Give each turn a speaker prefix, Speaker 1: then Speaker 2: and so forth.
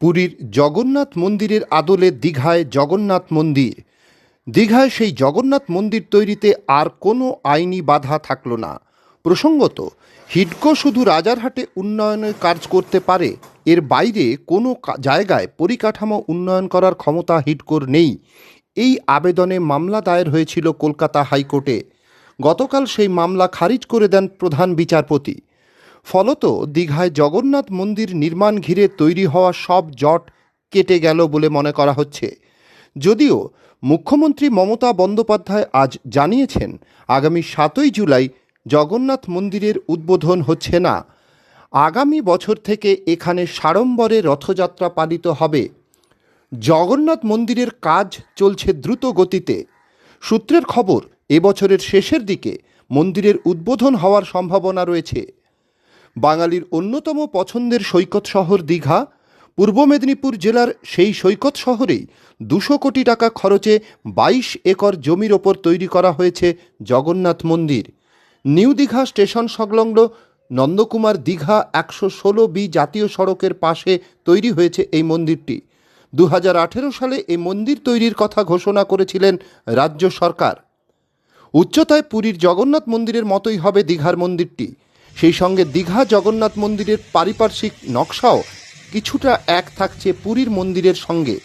Speaker 1: পুরীর জগন্নাথ মন্দিরের আদলে দীঘায় জগন্নাথ মন্দির। দীঘায় সেই জগন্নাথ মন্দির তৈরিতে আর কোনো আইনি বাধা থাকল না। প্রসঙ্গত হিডকো শুধু রাজারহাটে উন্নয়নের কাজ করতে পারে, এর বাইরে কোনো জায়গায় পরিকাঠামো উন্নয়ন করার ক্ষমতা হিডকোর নেই। এই আবেদনে মামলা দায়ের হয়েছিল কলকাতা হাইকোর্টে। গতকাল সেই মামলা খারিজ করে দেন প্রধান বিচারপতি। ফলত দীঘায় জগন্নাথ মন্দির নির্মাণ ঘিরে তৈরি হওয়া সব জট কেটে গেল বলে মনে করা হচ্ছে। যদিও মুখ্যমন্ত্রী মমতা বন্দ্যোপাধ্যায় আজ জানিয়েছেন, আগামী সাতই জুলাই জগন্নাথ মন্দিরের উদ্বোধন হচ্ছে না। আগামী বছর থেকে এখানে সাড়ম্বরে রথযাত্রা পালিত হবে। জগন্নাথ মন্দিরের কাজ চলছে দ্রুত গতিতে। সূত্রের খবর, এবছরের শেষের দিকে মন্দিরের উদ্বোধন হওয়ার সম্ভাবনা রয়েছে। বাঙালির অন্যতম পছন্দের সৈকত শহর দীঘা। পূর্ব মেদিনীপুর জেলার সেই সৈকত শহরেই দুশো কোটি টাকা খরচে বাইশ একর জমির ওপর তৈরি করা হয়েছে জগন্নাথ মন্দির। নিউ দীঘা স্টেশন সংলগ্ন নন্দকুমার দীঘা একশো ষোলো বি জাতীয় সড়কের পাশে তৈরি হয়েছে এই মন্দিরটি। দু হাজার আঠেরো সালে এই মন্দির তৈরির কথা ঘোষণা করেছিলেন রাজ্য সরকার। উচ্চতায় পুরীর জগন্নাথ মন্দিরের মতোই হবে দীঘার মন্দিরটি। সেই সঙ্গে দীঘা জগন্নাথ মন্দিরের পারিপার্শ্বিক নকশাও কিছুটা এক থাকছে পুরীর মন্দিরের সঙ্গে।